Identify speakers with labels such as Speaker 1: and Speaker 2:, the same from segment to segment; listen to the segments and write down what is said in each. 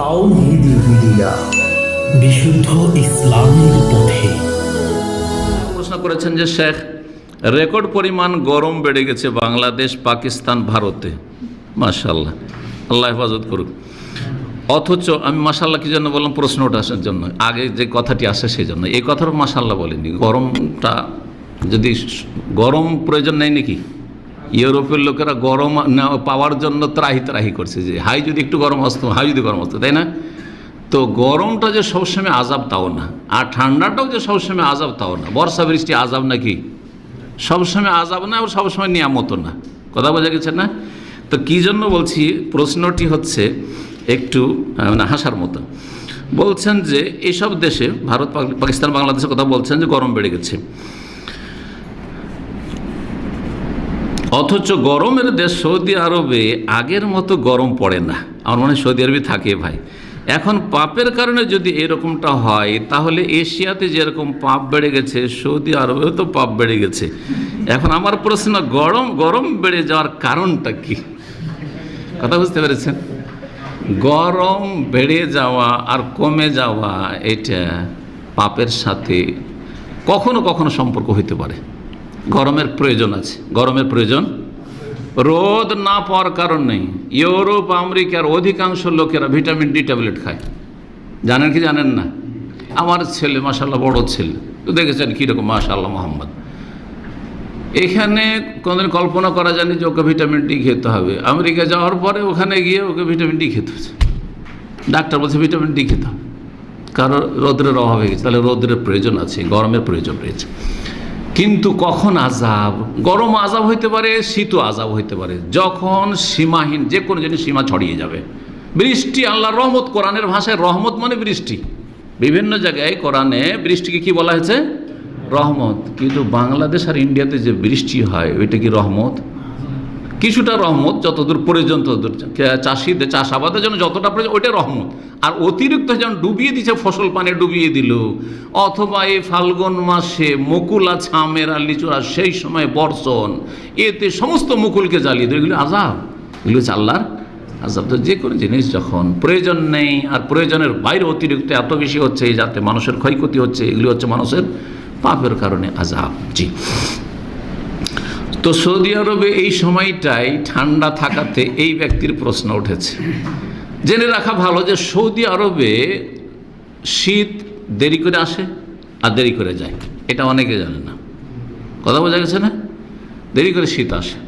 Speaker 1: তাওহিদি media বিশুদ্ধ ইসলামের পথে।
Speaker 2: প্রশ্ন করেছেন যে, শেখ, রেকর্ড পরিমাণ গরম বেড়ে গেছে বাংলাদেশ, পাকিস্তান, ভারতে। মাশাল্লাহ আল্লাহ হেফাজত করুক। অথচ আমি মাসাল্লাহ কি জন্য বললাম? প্রশ্নটা আসার জন্য। আগে যে কথাটি আসে সেই জন্য। এই কথাটা মাসাল্লাহ বলিনি গরমটা যদি গরম প্রয়োজন নেই নাকি? ইউরোপের লোকেরা গরম পাওয়ার জন্য ত্রাহি ত্রাহি করছে যে, হাই যদি একটু গরম আসতো, হাই যদি গরম আসতো, তাই না? তো গরমটা যে সবসময় আজাব তাও না, আর ঠান্ডাটাও যে সবসময় আজাব তাও না। বর্ষা বৃষ্টি আজাব নাকি? সবসময় আজাব না আর সবসময় নিয়ামত না। কথা বোঝা গেছে না? তো কী জন্য বলছি, প্রশ্নটি হচ্ছে একটু মানে হাসার মতো। বলছেন যে এইসব দেশে ভারত পাকিস্তান, বাংলাদেশের কথা বলছেন যে, গরম বেড়ে গেছে। অথচ গরমের দেশ সৌদি আরবে আগের মতো গরম পড়ে না। আমার মনে হয় সৌদি আরবে থাকে ভাই। এখন পাপের কারণে যদি এরকমটা হয়, তাহলে এশিয়াতে যেরকম পাপ বেড়ে গেছে, সৌদি আরবেও তো পাপ বেড়ে গেছে। এখন আমার প্রশ্ন, গরম গরম বেড়ে যাওয়ার কারণটা কি? কথা বুঝতে পেরেছেন? গরম বেড়ে যাওয়া আর কমে যাওয়া, এটা পাপের সাথে কখনো কখনো সম্পর্ক হইতে পারে। গরমের প্রয়োজন আছে। গরমের প্রয়োজন? রোদ না পাওয়ার কারণ নেই। ইউরোপ, আমেরিকার অধিকাংশ লোকেরা ভিটামিন ডি ট্যাবলেট খায়। জানেন কি জানেন না? আমার ছেলে মাসাল্লাহ বড় ছেলে। তো দেখেছেন কীরকম মাশাল্লাহ মোহাম্মদ। এখানে কোনোদিন কল্পনা করা যায়নি যে ওকে ভিটামিন ডি খেতে হবে। আমেরিকা যাওয়ার পরে ওখানে গিয়ে ওকে ভিটামিন ডি খেতে হচ্ছে। ডাক্তার বলছে ভিটামিন ডি খেতে হবে। কারণ রোদ্রের অভাব হয়ে গেছে। তাহলে রোদ্রের প্রয়োজন আছে, গরমের প্রয়োজন রয়েছে। কিন্তু কখন আজাব গরম আজাব হইতে পারে শীত আজাব হইতে পারে। যখন সীমাহীন, যে কোনো জিনিস সীমা ছড়িয়ে যাবে। বৃষ্টি আল্লাহ রহমত, কোরআনের ভাষায় রহমত মানে বৃষ্টি। বিভিন্ন জায়গায় কোরআনে বৃষ্টিকে কি বলা হয়েছে? রহমত। কিন্তু বাংলাদেশ আর ইন্ডিয়াতে যে বৃষ্টি হয়, ওইটা কি রহমত? কিছুটা রহমত যতদূর প্রয়োজন ততদূর। চাষিদের চাষাবাদের জন্য যতটা প্রয়োজন, ওইটা রহমত। আর অতিরিক্ত যেমন ডুবিয়ে দিচ্ছে ফসল পানে ডুবিয়ে দিল, অথবা এই ফাল্গুন মাসে মুকুলা, ছামের আর লিচুরা সেই সময় বর্ষণ, এতে সমস্ত মুকুলকে জ্বালিয়ে দিল। আজাব। এগুলো হচ্ছে আল্লাহর আজাব। তো যে কোনো জিনিস যখন প্রয়োজন নেই, আর প্রয়োজনের বাইরে অতিরিক্ত এত বেশি হচ্ছে যাতে মানুষের ক্ষয়ক্ষতি হচ্ছে, এগুলি হচ্ছে মানুষের পাপের কারণে আজাব। জি। তো সৌদি আরবে এই সময়টাই ঠান্ডা থাকাতে এই ব্যক্তির প্রশ্ন উঠেছে। জেনে রাখা ভালো যে সৌদি আরবে শীত দেরি করে আসে আর দেরি করে যায়। এটা অনেকে জানে না। কথা বোঝা গেছে না? দেরি করে শীত আসে।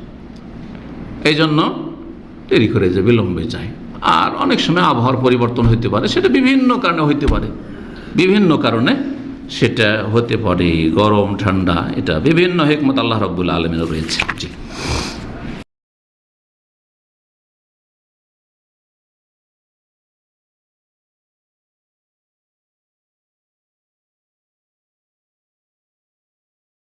Speaker 2: এই জন্য দেরি করে যায়, বিলম্বে যায়। আর অনেক সময় আবহাওয়ার পরিবর্তন হতে পারে, সেটা বিভিন্ন কারণে হইতে পারে। বিভিন্ন কারণে সেটা হতে পারে গরম ঠান্ডা এটা বিভিন্ন হেকমত আল্লাহ রব্বুল আলমের রয়েছে। জি।